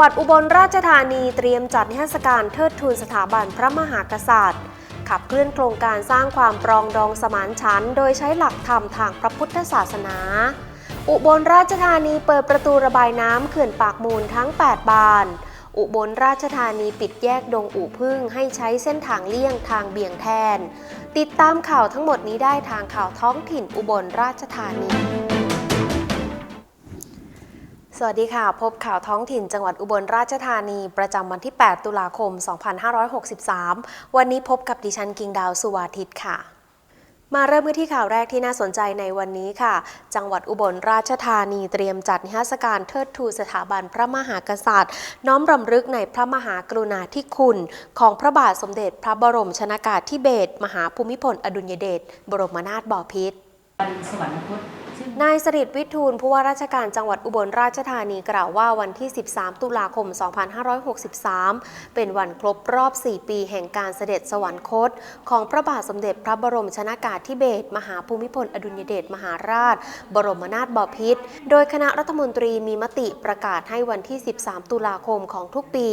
จังหวัดอุบลราชธานีเตรียมจัดนิทรรศการเทิดทูนสถาบันพระมหากษัตริย์ ขับเคลื่อนโครงการสร้างความปรองดองสมานฉันท์โดยใช้หลักธรรมทางพระพุทธศาสนา อุบลราชธานีเปิดประตูระบายน้ำเขื่อนปากมูลทั้ง 8 บาน อุบลราชธานีปิดแยกดงอู่พึ่งให้ใช้เส้นทางเลี่ยงทางเบี่ยงแทน ติดตามข่าวทั้งหมดนี้ได้ทางข่าวท้องถิ่นอุบลราชธานี สวัสดีค่ะ พบข่าวท้องถิ่นจังหวัดอุบลราชธานี ประจำวันที่ 8 ตุลาคม 2563 วันนี้พบกับดิฉันกิงดาวสุวาทิตค่ะมาเริ่มกันที่ข่าวแรกที่น่าสนใจในวันนี้ค่ะ จังหวัดอุบลราชธานีเตรียมจัดนิทรรศการเทิดทูนสถาบันพระมหากษัตริย์ น้อมรำลึกในพระมหากรุณาธิคุณ ของพระบาทสมเด็จพระบรมชนากาธิเบศรมหาภูมิพลอดุลยเดชบรมนาถบพิตรวันสวรรคต นายสริตวิทูลผู้ว่าราชการจังหวัดอุบลราชธานีกล่าวว่าวันที่ 13 ตุลาคม 2563 เป็นวันครบรอบ 4 ปีแห่งการเสด็จสวรรคต ของพระบาทสมเด็จพระบรมชนากาธิเบศรมหาภูมิพลอดุลยเดชมหาราช บรมนาถบพิตรโดยคณะรัฐมนตรีมีมติประกาศให้วันที่ 13 ตุลาคมของทุกปี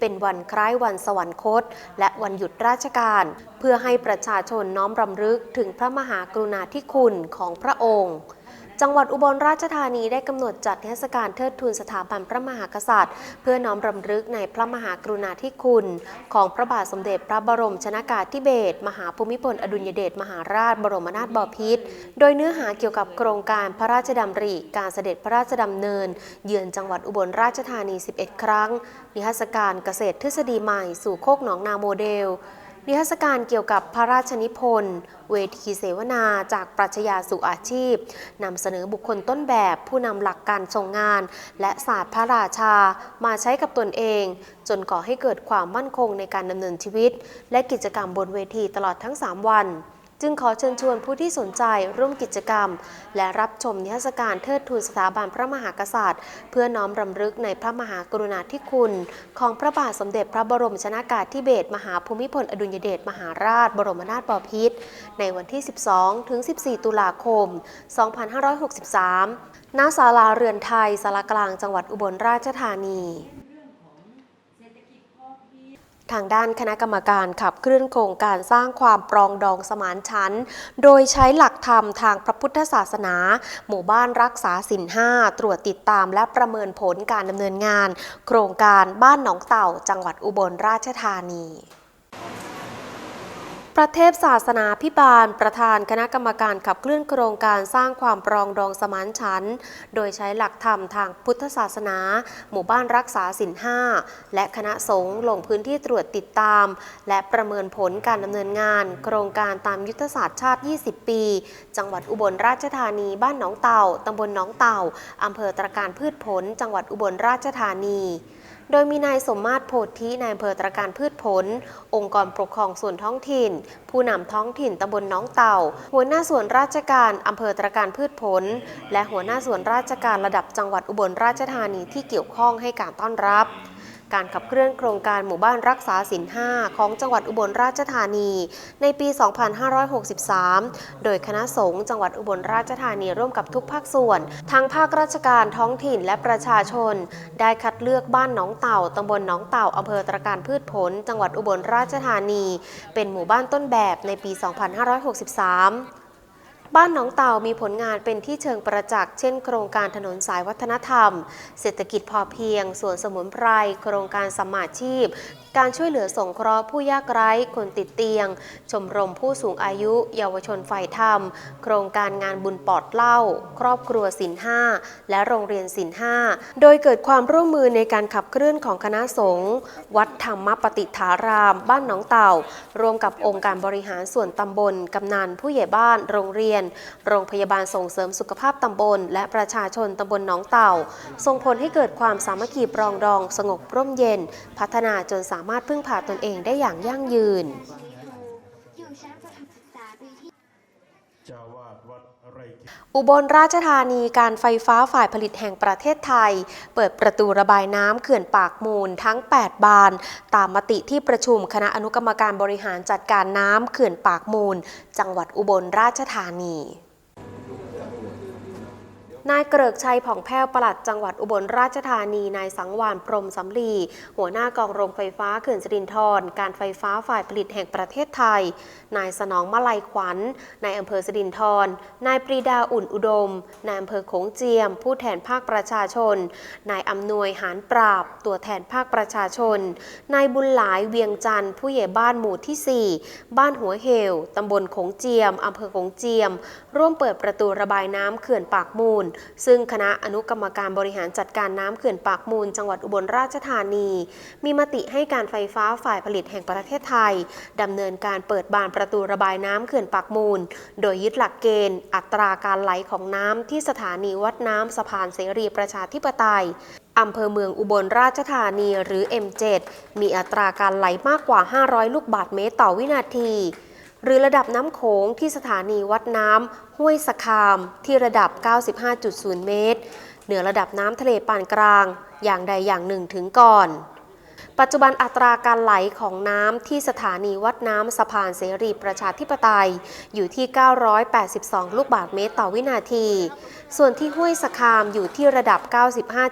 เป็นวันคล้ายวันสวรรคต และวันหยุดราชการ เพื่อให้ประชาชนน้อมรำลึกถึงพระมหากรุณาธิคุณของพระองค์ จังหวัดอุบลราชธานีได้กำหนดจัดเทศกาลเทิดทูนสถาบันพระมหากษัตริย์ เพื่อน้อมรำลึกในพระมหากรุณาธิคุณ ของพระบาทสมเด็จพระบรมชนากาธิเบศรมหาภูมิพลอดุลยเดชมหาราชบรมนาถบพิตรโดยเนื้อหาเกี่ยวกับโครงการพระราชดำริ การเสด็จพระราชดำเนิน เยือนจังหวัดอุบลราชธานี 11 ครั้ง นิทรรศการเกษตรทฤษฎีใหม่สู่โคกหนองนาโมเดล นิทรรศการเกี่ยวกับพระราชนิพนธ์เวทีเสวนาจากปรัชญาสู่อาชีพนำเสนอบุคคลต้นแบบผู้นำหลักการทรงงาน และศาสตร์พระราชา มาใช้กับตนเอง จนก่อให้เกิดความมั่นคงในการดำเนินชีวิต และกิจกรรมบนเวทีตลอดทั้ง 3 วัน จึงขอเชิญชวนผู้ที่สนใจร่วมกิจกรรม และรับชมนิทรรศการเทิดทูนสถาบันพระมหากษัตริย์ เพื่อน้อมรำลึกในพระมหากรุณาธิคุณ ของพระบาทสมเด็จพระบรมชนากาธิเบศรมหาภูมิพลอดุลยเดชมหาราช บรมนาถบพิตรในวันที่ 12 ถึง 14 ตุลาคม 2563 ณ ศาลาเรือนไทยสารกลางจังหวัดอุบลราชธานี ทางด้านคณะกรรมการขับเคลื่อนโครงการสร้างความปรองดองสมานชันโดยใช้หลักธรรมทางพระพุทธศาสนา หมู่บ้านรักษาสินห้าตรวจติดตามและประเมินผลการดำเนินงาน โครงการบ้านหนองเต่าจังหวัดอุบลราชธานี ประเทศศาสนาพิบาล ประธานคณะกรรมการขับเคลื่อนโครงการสร้างความปรองดองสมานฉันท์โดยใช้หลักธรรมทางพุทธศาสนา หมู่บ้านรักษาศีลห้าและคณะสงฆ์ลงพื้นที่ตรวจติดตาม และประเมินผลการดำเนินงาน โครงการตามยุทธศาสตร์ชาติ 20 ปี จังหวัดอุบลราชธานี บ้านหนองเต่าตำบลหนองเต่าอำเภอตรการพืชผล จังหวัดอุบลราชธานี โดยมีนายสมมาตรโพธินายอำเภอตรการพืชผล องค์กรปกครองส่วนท้องถิ่น ผู้นำท้องถิ่นตำบลน้องเต่า หัวหน้าส่วนราชการอำเภอตรการพืชผล และหัวหน้าส่วนราชการระดับจังหวัดอุบลราชธานีที่เกี่ยวข้องให้การต้อนรับ การขับเคลื่อนโครงการหมู่บ้านรักษาศีลห้าของจังหวัดอุบลราชธานี ในปี 2563 โดยคณะสงฆ์จังหวัดอุบลราชธานีร่วมกับทุกภาคส่วน ทั้งภาคราชการท้องถิ่นและประชาชน ได้คัดเลือกบ้านหนองเต่าตำบลหนองเต่าอำเภอตรการพืชผล จังหวัดอุบลราชธานี เป็นหมู่บ้านต้นแบบในปี 2563 บ้านหนองเต่ามีผลงานเป็นที่เชิงประจักษ์ เช่นโครงการถนนสายวัฒนธรรม เศรษฐกิจพอเพียง สวนสมุนไพร โครงการสมมาชีพ การช่วยเหลือสงเคราะห์ผู้ยากไร้ คนติดเตียง ชมรมผู้สูงอายุ เยาวชนฝ่ายธรรม โครงการงานบุญปอดเล้าครอบครัวสินห้าและโรงเรียนสินห้าโดยเกิดความร่วมมือในการขับเคลื่อนของคณะสงฆ์วัดธรรมปฏิฐาราม บ้านหนองเต่า รวมกับองค์การบริหารส่วนตำบลกำนันผู้ใหญ่บ้านโรงเรียน โรงพยาบาลส่งเสริมสุขภาพตำบล และประชาชนตำบลหนองเต่าส่งผลให้เกิดความสามัคคีปรองดอง สงบร่มเย็น พัฒนาจนสามารถพึ่งพาตนเองได้อย่างยั่งยืน อุบลราชธานีการไฟฟ้าฝ่ายผลิตแห่งประเทศไทย เปิดประตูระบายน้ำเขื่อนปากมูลทั้ง 8 บาน ตามมติที่ประชุมคณะอนุกรรมการบริหารจัดการน้ำเขื่อนปากมูล จังหวัดอุบลราชธานี นายเกริกชัยผ่องแผ้วปลัดจังหวัดอุบลราชธานีนายสังวานพรมสำลี หัวหน้ากองโรงไฟฟ้าเขื่อนสิรินธรการไฟฟ้าฝ่ายผลิตแห่งประเทศไทย นายสนองมะไลขวัญนายอำเภอสิรินธรนายปรีดาอุ่นอุดมนายอำเภอโขงเจียม ผู้แทนภาคประชาชน นายอำนวยหานปราบ ตัวแทนภาคประชาชนนายบุญหลายเวียงจันทร์ผู้ใหญ่บ้านหมู่ที่ 4 บ้านหัวเหวตำบลโขงเจียมอำเภอโขงเจียม ร่วมเปิดประตูระบายน้ำเขื่อนปากมูลซึ่งคณะอนุกรรมการบริหารจัดการน้ำเขื่อนปากมูล จังหวัดอุบลราชธานี มีมติให้การไฟฟ้าฝ่ายผลิตแห่งประเทศไทยดำเนินการเปิดบานประตูระบายน้ำเขื่อนปากมูล โดยยึดหลักเกณฑ์ อัตราการไหลของน้ำที่สถานีวัดน้ำสะพานเสรีประชาธิปไตยอำเภอเมืองอุบลราชธานีหรือ M7 มีอัตราการไหลมากกว่า 500 ลูกบาศก์เมตรต่อวินาที หรือระดับน้ำโขงที่สถานีวัดน้ำห้วยสะคามที่ระดับ 95.0 เมตร เหนือระดับน้ำทะเลปานกลาง อย่างใดอย่างหนึ่งถึงก่อน ปัจจุบันอัตราการไหลของน้ำที่สถานีวัดน้ำสะพานเสรีประชาธิปไตย อยู่ที่ 982 ลูกบาศก์เมตรต่อวินาที ส่วนที่ห้วยสะคามอยู่ที่ระดับ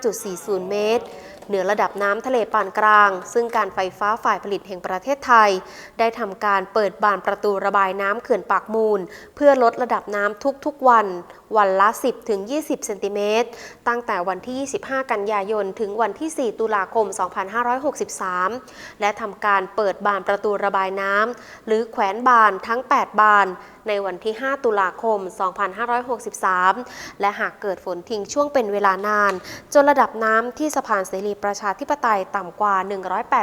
95.40 เมตร เหนือระดับน้ำทะเลปานกลาง ซึ่งการไฟฟ้าฝ่ายผลิตแห่งประเทศไทย ได้ทำการเปิดบานประตูระบายน้ำเขื่อนปากมูล เพื่อลดระดับน้ำทุกๆวัน วันละ 10-20 เซนติเมตร ตั้งแต่วันที่ 25 กันยายน ถึงวันที่ 4 ตุลาคม 2563 และทำการเปิดบานประตูระบายน้ำหรือแขวนบานทั้ง 8 บาน ในวันที่ 5 ตุลาคม 2563 และหากเกิดฝนทิ้งช่วงเป็นเวลานาน จนระดับน้ำที่สะพานเสรีประชาธิปไตยต่ำกว่า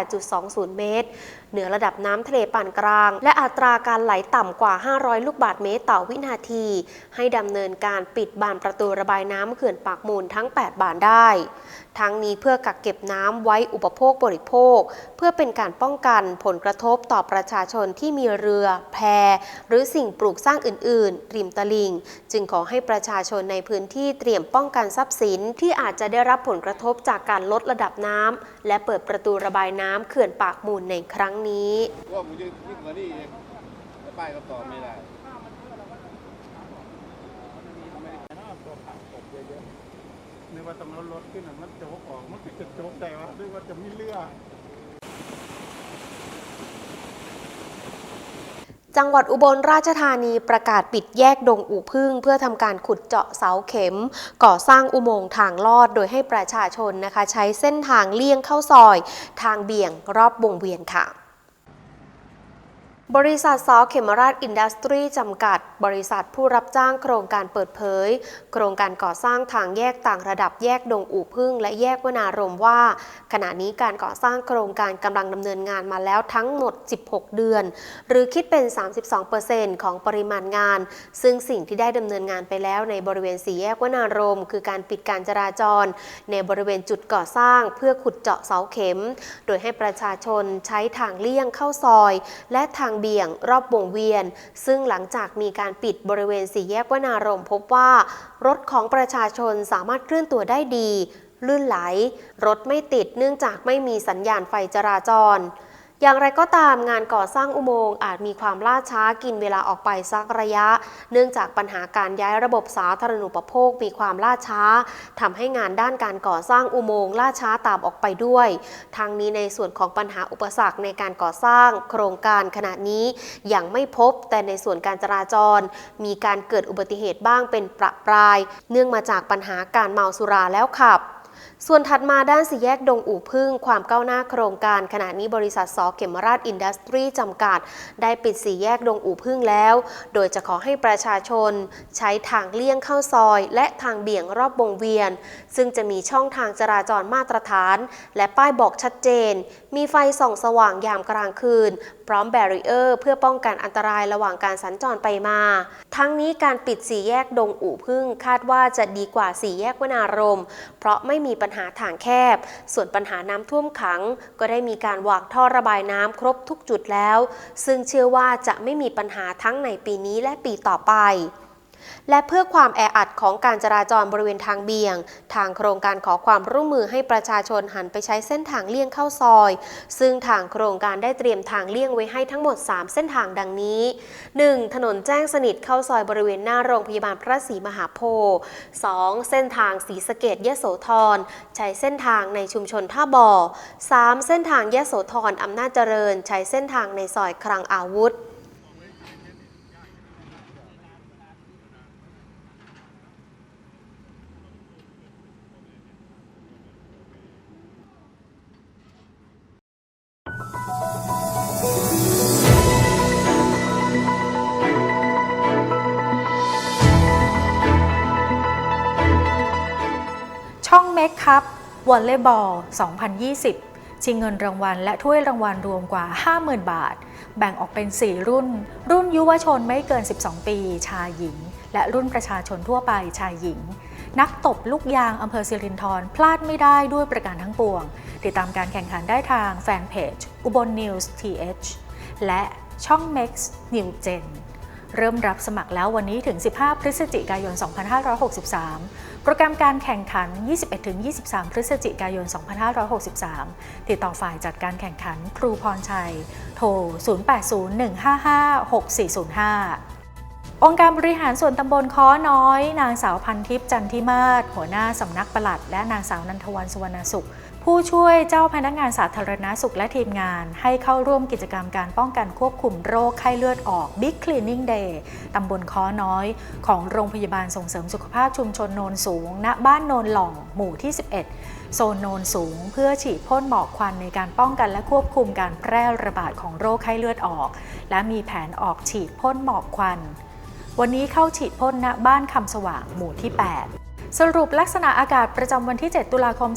108.20 เมตรเหนือระดับน้ำทะเลปานกลาง และอัตราการไหลต่ำกว่า 500 ลูกบาศก์เมตรต่อวินาที ให้ดำเนินการปิดบานประตูระบายน้ำเขื่อนปากมูลทั้ง 8 บานได้ ทั้งนี้เพื่อกักเก็บน้ำไว้อุปโภคบริโภค เพื่อเป็นการป้องกันผลกระทบต่อประชาชนที่มีเรือ แพ หรือสิ่งปลูกสร้างอื่น ๆ ริมตลิ่ง จึงขอให้ประชาชนในพื้นที่เตรียมป้องกันทรัพย์สินที่อาจจะได้รับผลกระทบจากการลดระดับน้ำและเปิดประตูระบายน้ำเขื่อนปากมูลในครั้งนี้ว่าผมจะยิ่งกว่านี้เองแต่ป้ายก็ตอบไม่ได้ นึก ว่าต้องเอารถขึ้นอะมันโจกออก มันก็จะโจกได้วะนึกว่าจะมีเรือจังหวัดอุบลราชธานีประกาศปิดแยกดงอู่พึ่ง เพื่อทำการขุดเจาะเสาเข็ม ก่อสร้างอุโมงค์ทางลอดโดยให้ประชาชนนะคะ ใช้เส้นทางเลี่ยงเข้าซอย ทางเบี่ยงรอบวงเวียนค่ะ บริษัทซอเขมราชอินดัสทรีจำกัด บริษัทผู้รับจ้างโครงการเปิดเผย โครงการก่อสร้างทางแยกต่างระดับแยกดงอู่พึ่ง และแยกวนารมว่า ขณะนี้การก่อสร้างโครงการกำลังดำเนินงานมาแล้วทั้งหมด 16 เดือน หรือคิดเป็น 32%ของปริมาณงาน ซึ่งสิ่งที่ได้ดำเนินงานไปแล้วในบริเวณสี่แยกวนารมคือการปิดการจราจร ในบริเวณจุดก่อสร้างเพื่อขุดเจาะเสาเข็ม โดยให้ประชาชนใช้ทางเลี่ยงเข้าซอย และทางเบี่ยง รอบวงเวียน ซึ่งหลังจากมีการปิดบริเวณสี่แยกวนารมพบว่า รถของประชาชนสามารถเคลื่อนตัวได้ดี ลื่นไหล รถไม่ติดเนื่องจากไม่มีสัญญาณไฟจราจร อย่างไรก็ตามงานก่อสร้างอุโมงค์อาจมีความล่าช้ากินเวลาออกไปสักระยะ เนื่องจากปัญหาการย้ายระบบสาธารณูปโภคมีความล่าช้าทำให้งานด้านการก่อสร้างอุโมงค์ล่าช้าตามออกไปด้วย ทางนี้ในส่วนของปัญหาอุปสรรคในการก่อสร้าง โครงการขณะนี้ยังไม่พบ แต่ในส่วนการจราจร มีการเกิดอุบัติเหตุบ้างเป็นประปราย เนื่องมาจากปัญหาการเมาสุราแล้วขับ ส่วนถัดมาด้านสี่แยกดงอู่พึ่งความก้าวหน้าโครงการ ขณะนี้บริษัทสอเขมราชอินดัสทรีจำกัด ได้ปิดสี่แยกดงอู่พึ่งแล้ว โดยจะขอให้ประชาชน ใช้ทางเลี่ยงเข้าซอย และทางเบี่ยงรอบวงเวียน ซึ่งจะมีช่องทางจราจรมาตรฐาน และป้ายบอกชัดเจน มีไฟส่องสว่างยามกลางคืน พร้อมแบรีเออร์ เพื่อป้องกันอันตรายระหว่างการสัญจรไปมา ทั้งนี้การปิดสี่แยกดงอู่พึ่งคาดว่าจะดีกว่าสี่แยกวนารม เพราะไม่มีปัญหาทางแคบ ส่วนปัญหาน้ำท่วมขัง ก็ได้มีการวางท่อระบายน้ำครบทุกจุดแล้ว ซึ่งเชื่อว่าจะไม่มีปัญหาทั้งในปีนี้และปีต่อไป และเพื่อความแออัดของการจราจรบริเวณทางเบี่ยง ทางโครงการขอความร่วมมือให้ประชาชนหันไปใช้เส้นทางเลี่ยงเข้าซอย ซึ่งทางโครงการได้เตรียมทางเลี่ยงไว้ให้ทั้งหมด 3 เส้นทางดังนี้ 1. ถนนแจ้งสนิทเข้าซอยบริเวณหน้าโรงพยาบาลพระศรีมหาโพธิ์ 2. เส้นทางศรีสะเกดยโสธร ใช้เส้นทางในชุมชนท่าบ่อ 3. เส้นทางยโสธรอำนาจเจริญ ใช้เส้นทางในซอยคลังอาวุธ คัพวอลเลย์บอล 2020 ชิงเงินรางวัลและถ้วยรางวัลรวมกว่า 50,000 บาท แบ่งออกเป็น 4 รุ่น รุ่นยุวชนไม่เกิน 12 ปี ชายหญิง และรุ่นประชาชนทั่วไปชายหญิง นักตบลูกยางอำเภอสิรินธรพลาดไม่ได้ด้วยประการทั้งปวง ติดตามการแข่งขันได้ทางแฟนเพจอุบลนิวส์ทีและช่อง Max New Gen เริ่มรับสมัครแล้ววันนี้ถึง 15 พฤศจิกายน 2563 โปรแกรมการแข่งขัน 21-23 พฤศจิกายน 2563 ติดต่อฝ่ายจัดการแข่งขันครูพรชัย โทร 0801556405องค์การบริหารส่วนตำบลค้อน้อย นางสาวพันทิพย์จันทิมาศหัวหน้าสำนักปลัด และนางสาวนันทวันสุวรรณสุข ผู้ช่วยเจ้าพนักงานสาธารณาสุขและทีมงาน ให้เข้าร่วมกิจกรรมการป้องกันควบคุมโรคไข้เลือดออก Big Cleaning Day ตำบลค้อน้อย ของโรงพยาบาลส่งเสริมสุขภาพชุมชนโนนสูง ณ บ้านโนนหล่อง หมู่ที่ 11 โซนโนนสูง เพื่อฉีดพ่นหมอกควันในการป้องกันและควบคุมการแพร่ระบาดของโรคไข้เลือดออก และมีแผนออกฉีดพ่นหมอกควัน วันนี้เข้าฉีดพ่นณบ้านคำสว่างหมู่ที่ 8 สรุปลักษณะอากาศประจำวันที่ 7 ตุลาคม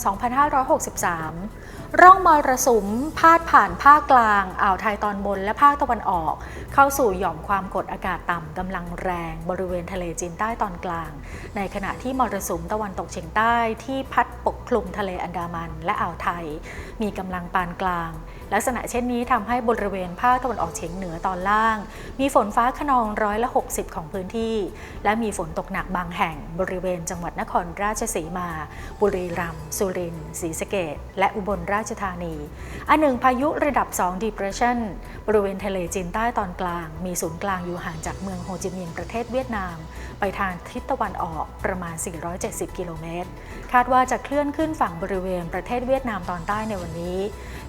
2563 ร่องมรสุมพาดผ่านภาคกลาง อ่าวไทยตอนบนและภาคตะวันออก เข้าสู่หย่อมความกดอากาศต่ำกำลังแรง บริเวณทะเลจีนใต้ตอนกลาง ในขณะที่มรสุมตะวันตกเฉียงใต้ที่พัดปกคลุมทะเลอันดามันและอ่าวไทย มีกำลังปานกลาง ลักษณะเช่นนี้ทำให้บริเวณภาคตะวันออกเฉียงเหนือตอนล่าง มีฝนฟ้าขนองร้อยละ 60 ของพื้นที่ และมีฝนตกหนักบางแห่ง บริเวณจังหวัดนครราชสีมา บุรีรัมย์สุรินทร์ศรีสะเกษและอุบลราชธานี อันหนึ่งพายุระดับ 2 depression บริเวณทะเลจีนใต้ตอนกลาง มีศูนย์กลางอยู่ห่างจากเมืองโฮจิมินห์ประเทศเวียดนาม ไปทางทิศตะวันออกประมาณ 470 กิโลเมตร คาดว่าจะเคลื่อนขึ้นฝั่งบริเวณประเทศเวียดนามตอนใต้ในวันนี้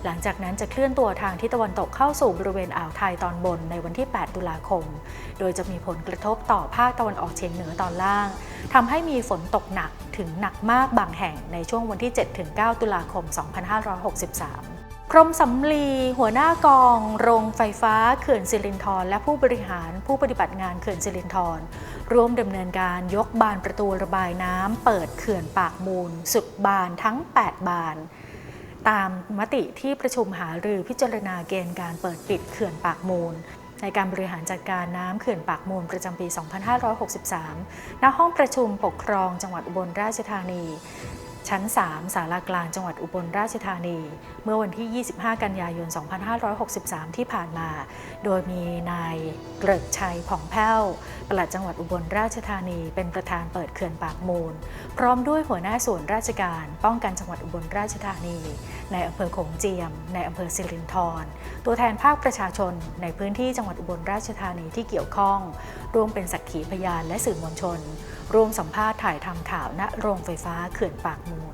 หลังจากนั้นจะเคลื่อนตัวทางทิศตะวันตกเข้าสู่บริเวณอ่าวไทยตอนบนในวันที่ 8 ตุลาคม โดยจะมีผลกระทบต่อภาคตะวันออกเฉียงเหนือตอนล่างทำให้มีฝนตกหนักถึงหนักมากบางแห่งในช่วงวันที่ 7-9 ตุลาคม 2563กรมสำลี หัวหน้ากอง โรงไฟฟ้าเขื่อนสิรินธรและผู้บริหารผู้ปฏิบัติงานเขื่อนสิรินธรร่วมดำเนินการยกบานประตูระบายน้ำเปิดเขื่อนปากมูล สุดบานทั้ง 8 บาน ตามมติที่ประชุมหารือพิจารณาเกณฑ์การเปิดปิดเขื่อนปากมูล ในการบริหารจัดการน้ำเขื่อนปากมูลประจำปี 2563 ณ ห้องประชุมปกครองจังหวัดอุบลราชธานี ชั้น3ศาลากลางจังหวัดอุบลราชธานี เมื่อวันที่ 25 กันยายน 2563 ที่ผ่านมา โดยมีนายเกริกชัยผ่องแผ้วปลัดจังหวัดอุบลราชธานี เป็นประธานเปิดเขื่อนปากมูล พร้อมด้วยหัวหน้าส่วนราชการ ป้องกันจังหวัดอุบลราชธานี ในอำเภอโขงเจียม ในอำเภอสิรินธร ตัวแทนภาคประชาชน ในพื้นที่จังหวัดอุบลราชธานีที่เกี่ยวข้อง ร่วมเป็นสักขีพยานและสื่อมวลชน ร่วมสัมภาษณ์ถ่ายทำข่าวณโรงไฟฟ้าเขื่อนปากมูล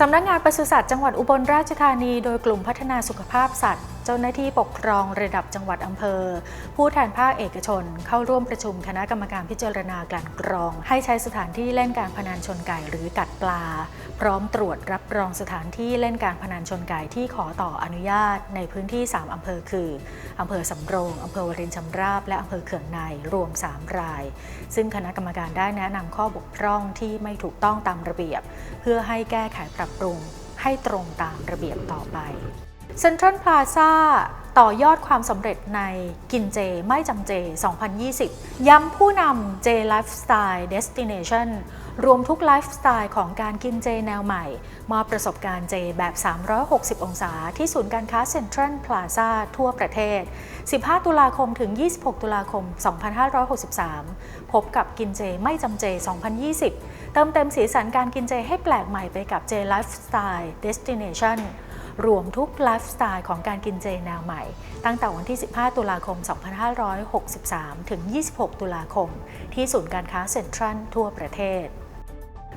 สำนักงานปศุสัตว์จังหวัดอุบลราชธานี โดยกลุ่มพัฒนาสุขภาพสัตว์ เจ้าหน้าที่ปกครองระดับจังหวัดอำเภอ ผู้แทนภาคเอกชน เข้าร่วมประชุมคณะกรรมการพิจารณากลั่นกรอง ให้ใช้สถานที่เล่นการพนันชนไก่หรือกัดปลา พร้อมตรวจรับรองสถานที่เล่นการพนันชนไก่ที่ขอต่ออนุญาต ในพื้นที่ 3 อำเภอคืออำเภอสำโรงอำเภอวรินชำราบ และอำเภอเขื่องในรวม 3 ราย ซึ่งคณะกรรมการได้แนะนำข้อบกพร่องที่ไม่ถูกต้องตามระเบียบ เพื่อให้แก้ไขปรับปรุงให้ตรงตามระเบียบต่อไปเซ็นทรัลพลาซ่าต่อยอดความสำเร็จในกินเจไม่จำเจ 2020 ย้ำผู้นำ J Lifestyle Destination รวมทุกไลฟ์สไตล์ของการกินเจแนวใหม่ มอบประสบการณ์เจแบบ 360 องศา ที่ศูนย์การค้าเซ็นทรัลพลาซาทั่วประเทศ 15 ตุลาคมถึง 26 ตุลาคม 2563 พบกับกินเจไม่จำเจ 2020 เติมเต็มสีสันการกินเจให้แปลกใหม่ไปกับเจไลฟ์สไตล์ Destination รวมทุกไลฟ์สไตล์ของการกินเจแนวใหม่ ตั้งแต่วันที่ 15 ตุลาคม 2563 ถึง 26 ตุลาคม ที่ศูนย์การค้าเซ็นทรัลทั่วประเทศ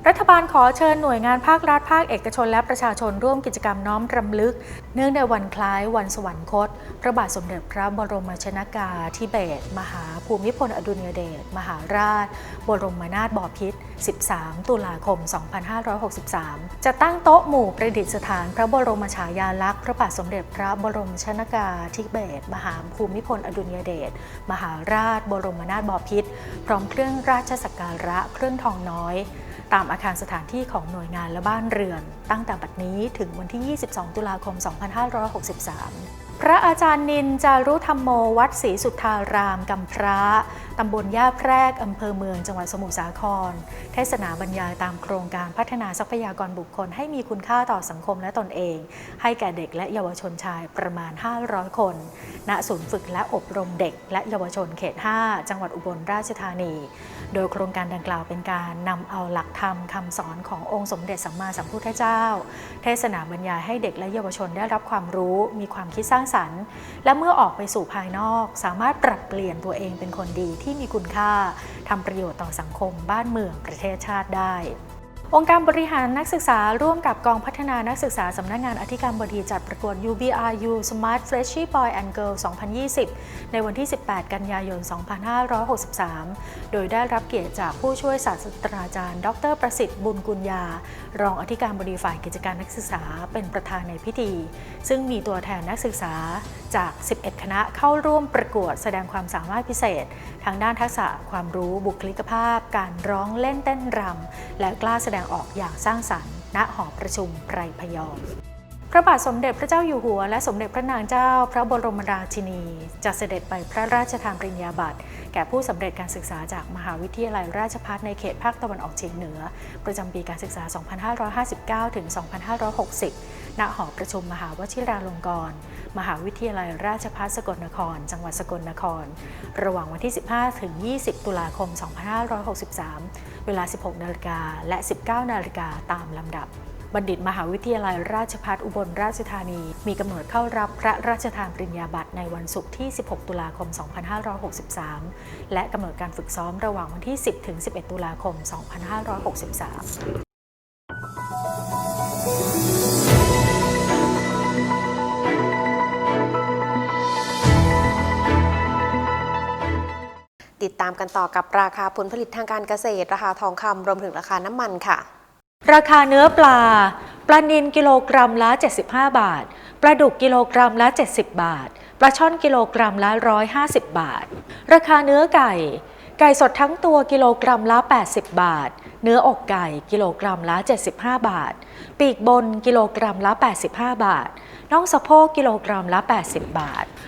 รัฐบาลขอเชิญหน่วยงานภาครัฐภาคเอกชนและประชาชนร่วมกิจกรรมน้อมรำลึก เนื่องในวันคล้ายวันสวรรคต พระบาทสมเด็จพระบรมชนากาธิเบศรมหา ภูมิพลอดุลยเดชมหาราช บรมนาถบพิตร 13 ตุลาคม 2563 จะตั้งโต๊ะหมู่ประดิษฐานพระบรมฉายาลักษณ์พระบาทสมเด็จพระบรมชนากาธิเบศรมหาภูมิพลอดุลยเดชมหาราช บรมนาถบพิตร พร้อมเครื่องราชสักการะเครื่องทองน้อยตามอาคารสถานที่ของหน่วยงานและบ้านเรือน ตั้งแต่บัดนี้ถึงวันที่ 22 ตุลาคม 2563 พระอาจารย์นินจารุธรรมโมวัดศรีสุทธารามกำพระตำบลย่าแพรกอำเภอเมืองจังหวัดสมุทรสาคร เทศนาบรรยายตามโครงการพัฒนาทรัพยากรบุคคล ให้มีคุณค่าต่อสังคมและตนเอง ให้แก่เด็กและเยาวชนชายประมาณ 500 คน ณศูนย์ฝึกและอบรมเด็ก และเยาวชนเขต 5 จังหวัดอุบลราชธานี โดยโครงการดังกล่าวเป็นการนำเอาหลักธรรมคำสอนขององค์สมเด็จสัมมาสัมพุทธเจ้า เทศนาบรรยายให้เด็กและเยาวชนได้รับความรู้ มีความคิดสร้างสรรค์ และเมื่อออกไปสู่ภายนอก สามารถปรับเปลี่ยนตัวเองเป็นคนดีที่มีคุณค่าทำประโยชน์ต่อสังคมบ้านเมืองประเทศชาติได้ องค์การบริหารนักศึกษาร่วมกับกองพัฒนานักศึกษาสำนักงานอธิการบดีจัดประกวด UBRU Smart Freshie Boy and Girl 2020 ในวันที่ 18 กันยายน 2563 โดยได้รับเกียรติจากผู้ช่วยศาสตราจารย์ ดรประสิทธิ์บุญกุลยารองอธิการบดีฝ่ายกิจการนักศึกษาเป็นประธานในพิธี ซึ่งมีตัวแทนนักศึกษาจาก 11 คณะเข้าร่วมประกวดแสดงความสามารถพิเศษ ทางด้านทักษะความรู้บุคลิกภาพ การร้องเล่นเต้นรำและกล้าแสดงออกอย่างสร้างสรรค์ณหอประชุมไพรพยอม พระบาทสมเด็จพระเจ้าอยู่หัว และสมเด็จพระนางเจ้า พระบรมราชินีจะเสด็จไปพระราชทานปริญญาบัตรแก่ผู้สำเร็จการศึกษาจากมหาวิทยาลัยราชภัฏในเขตภาคตะวันออกเฉียงเหนือ ประจำปีการศึกษา 2559 ถึง 2560 ณ หอประชุมมหาวชิราลงกรณ์มหาวิทยาลัยราชภัฏสกลนคร จังหวัดสกลนคร ระหว่างวันที่ 15 ถึง 20 ตุลาคม 2563 เวลา 16 นาฬิกาและ 19 นาฬิกาตามลำดับ บัณฑิตมหาวิทยาลัยราชภัฏอุบลราชธานี มีกำหนดเข้ารับพระราชทานปริญญาบัตรในวันศุกร์ที่ 16 ตุลาคม 2563 และกำหนดการฝึกซ้อมระหว่างวันที่ 10 ถึง 11 ตุลาคม 2563ติดตามกันต่อกับราคาผลผลิตทางการเกษตร ราคาทองคำรวมถึงราคาน้ำมันค่ะ ราคาเนื้อปลา ปลานิลกิโลกรัมละ 75 บาท ปลาดุกกิโลกรัมละ 70 บาท ปลาช่อนกิโลกรัมละ 150 บาท ราคาเนื้อไก่ ไก่สดทั้งตัวกิโลกรัมละ 80 บาท เนื้ออกไก่กิโลกรัมละ 75 บาท ปีกบนกิโลกรัมละ 85 บาท น่องสะโพกกิโลกรัมละ 80 บาท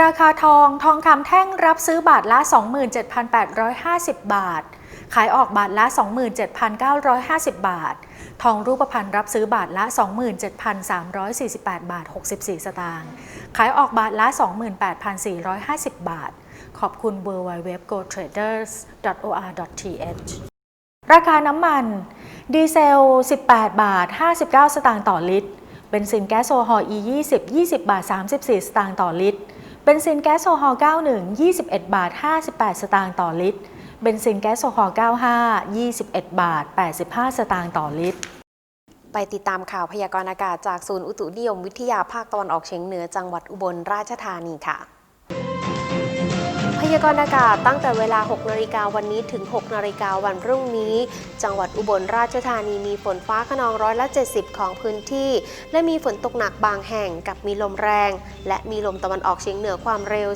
ราคาทองทองคำแท่งรับซื้อบาทละ 27,850 บาท ขายออกบาทละ 27,950 บาท ทองรูปพรรณรับซื้อบาทละ 27,348 บาท 64 สตางค์ ขายออกบาทละ 28,450 บาท ขอบคุณ w w w g o t r a d e r s o r t h ราคาน้ำมัน ดีเซล 18 บาท 59 สตางค์ต่อลิตร เบนซินแก๊สโซฮอล์ E 20 20 บาท 34 สตางค์ต่อลิตร เบนซินแก๊สโซฮอล์91 21 บาท 58 สตางค์ต่อลิตร เบนซินแก๊สโซฮอล์95 21 บาท 85 สตางค์ต่อลิตร ไปติดตามข่าวพยากรณ์อากาศจากศูนย์อุตุนิยมวิทยาภาคตะวันออกเฉียงเหนือจังหวัดอุบลราชธานีค่ะ ยากรณ์อากาศตั้งแต่เวลา 6 นาฬิกาวันนี้ถึง 6 นาฬิกาวันพรุ่งนี้ จังหวัดอุบลราชธานีมีฝนฟ้าขนองร้อยละ 70 ของพื้นที่ และมีฝนตกหนักบางแห่งกับมีลมแรง และมีลมตะวันออกเฉียงเหนือความเร็ว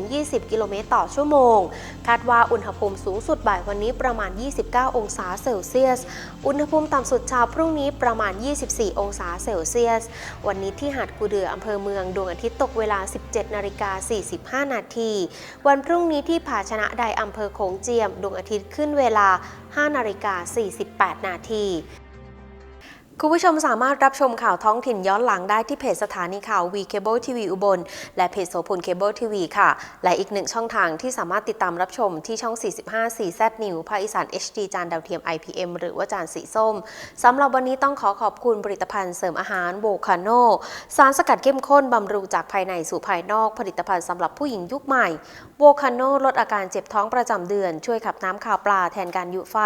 10-20 กิโลเมตรต่อชั่วโมง คาดว่าอุณหภูมิสูงสุดบ่ายวันนี้ประมาณ 29 องศาเซลเซียส อุณหภูมิต่ำสุดเช้าพรุ่งนี้ประมาณ 24 องศาเซลเซียส วันนี้ที่หาดกูเดืออำเภอเมืองดวงอาทิตย์ตกเวลา 17 นาฬิกา 45 นาที วันพรุ่งนี้ที่ผาชนะใดอำเภอโขงเจียม ดวงอาทิตย์ขึ้นเวลา 5 นาฬิกา 48 นาที คุณผู้ชมสามารถรับชมข่าวท้องถิ่นย้อนหลังได้ที่เพจสถานีข่าว V Cable TV อุบล และเพจโสพลเคเบิลทีวีค่ะ และอีกหนึ่งช่องทางที่สามารถติดตามรับชมที่ช่อง 45 4 Z New ภาคอีสาน HD จานดาวเทียม IPM หรือว่าจานสีส้ม สำหรับวันนี้ต้องขอขอบคุณผลิตภัณฑ์เสริมอาหารโบคาโน สารสกัดเข้มข้นบำรุงจากภายในสู่ภายนอกผลิตภัณฑ์สำหรับผู้หญิงยุคใหม่โบคาโนลดอาการเจ็บท้องประจำเดือน ช่วยขับน้ำข่าวปลาแทนการยุไฟ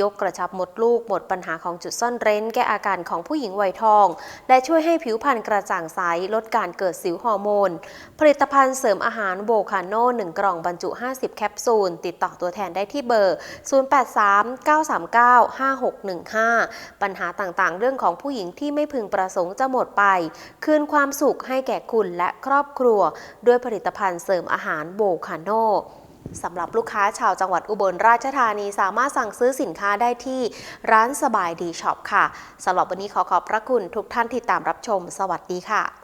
ยกกระชับมดลูกหมดปัญหาของจุดซ่อนเร้นแก้อาการของผู้หญิงวัยทอง และช่วยให้ผิวพรรณกระจ่างใส ลดการเกิดสิวฮอร์โมน ผลิตภัณฑ์เสริมอาหารโบคาโน่1กล่องบรรจุ 50 แคปซูล ติดต่อตัวแทนได้ที่เบอร์ 0839395615 ปัญหาต่างๆ เรื่องของผู้หญิงที่ไม่พึงประสงค์จะหมดไป คืนความสุขให้แก่คุณและครอบครัว ด้วยผลิตภัณฑ์เสริมอาหารโบคาโน่ สำหรับลูกค้าชาวจังหวัดอุบลราชธานีสามารถสั่งซื้อสินค้าได้ที่ร้านสบายดีช็อปค่ะสำหรับวันนี้ขอขอบพระคุณทุกท่านที่ตามรับชม สวัสดีค่ะ